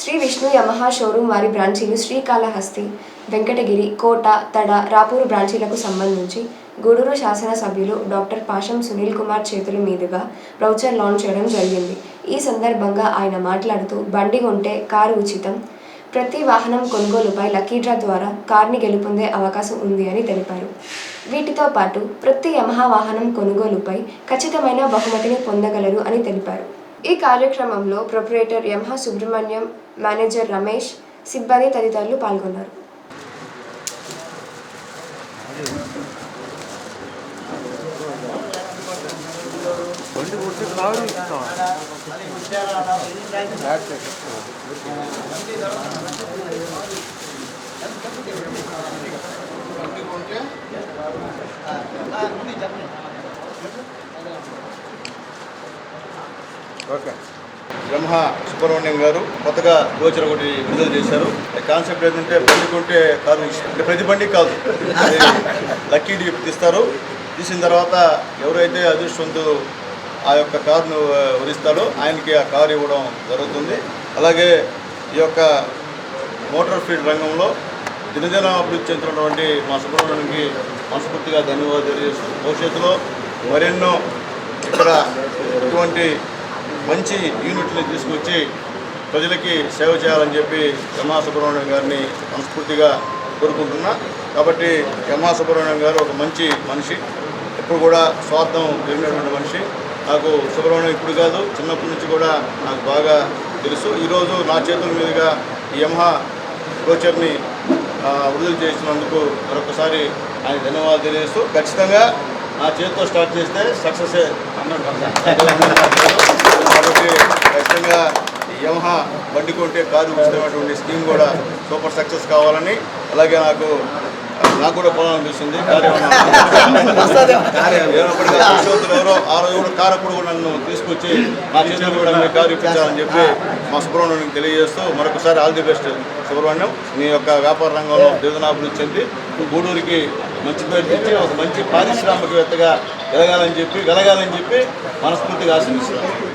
Shri Vishnu Yamaha showroom వారి బ్రాంచీలు శ్రీకాళహస్తి వెంకటగిరి కోట తడ రాపూరు బ్రాంచీలకు సంబంధించి గూడూరు శాసనసభ్యులు డాక్టర్ పాషం సునీల్ కుమార్ చేతుల మీదుగా బ్రౌచర్ లాంచ్ చేయడం జరిగింది. ఈ సందర్భంగా ఆయన మాట్లాడుతూ బండి కొంటే కారు ఉచితం. ప్రతి వాహనం కొనుగోలుపై లక్కీ డ్రా ద్వారా కార్ని గెలుపొందే అవకాశం ఉంది అని తెలిపారు. వీటితో పాటు ప్రతి యమహా వాహనం కొనుగోలుపై ఖచ్చితమైన బహుమతిని పొందగలరు అని తెలిపారు. ఈ కార్యక్రమంలో ప్రొపరేటర్ ఎంహ సుబ్రహ్మణ్యం మేనేజర్ రమేష్ సిబ్బంది తదితరులు పాల్గొన్నారు. బండి ఓకే. బ్రహ్మ సుబ్రహ్మణ్యం గారు కొత్తగా గోచర ఒకటి విడుదల చేశారు. కాన్సెప్ట్ ఏంటంటే బండి కొంటే కారు అంటే ప్రతి బండి కాదు. లక్కీ డీప్ తీస్తారు. తీసిన తర్వాత ఎవరైతే అదృష్టవంతు ఆ యొక్క కారును వరిస్తాడో ఆయనకి ఆ కారు ఇవ్వడం జరుగుతుంది. అలాగే ఈ యొక్క మోటార్ ఫీల్డ్ రంగంలో దినదిన అభివృద్ధి చెందుతున్నటువంటి మా సుబ్రహ్మణ్యంకి మనస్ఫూర్తిగా ధన్యవాదాలు తెలియజేస్తూ భవిష్యత్తులో మరెన్నో ఇక్కడ ఎటువంటి మంచి యూనిట్ని తీసుకొచ్చి ప్రజలకి సేవ చేయాలని చెప్పి యమా సుబ్రహ్మణ్యం గారిని మనస్ఫూర్తిగా కోరుకుంటున్నా. కాబట్టి యమా సుబ్రహ్మణ్యం గారు ఒక మంచి మనిషి ఎప్పుడు కూడా స్వార్థం జరిగినటువంటి మనిషి. నాకు సుబ్రహ్మణ్యం ఇప్పుడు కాదు చిన్నప్పటి నుంచి కూడా నాకు బాగా తెలుసు. ఈరోజు నా చేతుల మీదుగా యమహా కోచర్ని విడుదల చేసినందుకు మరొకసారి ఆయన ధన్యవాదాలు తెలియజేస్తూ ఖచ్చితంగా నా చేతితో స్టార్ట్ చేస్తే సక్సెస్ కాబట్టి ఖచ్చితంగా యమహా బండి కొంటే కారు ఉచితమైనటువంటి స్కీమ్ కూడా సూపర్ సక్సెస్ కావాలని అలాగే నాకు నాకు కూడా పోవాలనిపిస్తుంది కారు ఎవరో ఆ రోజు కూడా కారు అప్పుడు కూడా నన్ను తీసుకొచ్చి మా చేతిలో కూడా మీ కారు ఇప్పించాలని చెప్పి మా సుబ్రహ్మణ్యం తెలియజేస్తూ మరొకసారి ఆల్ ది బెస్ట్ సుబ్రహ్మణ్యం మీ యొక్క వ్యాపార రంగంలో దిగుదనాభివృద్ధి చెంది గూడూరికి మంచి పేరు తెచ్చి ఒక మంచి పారిశ్రామికవేత్తగా ఎదగాలని చెప్పి వెలగాలని చెప్పి మనస్ఫూర్తిగా ఆశిస్తున్నాను.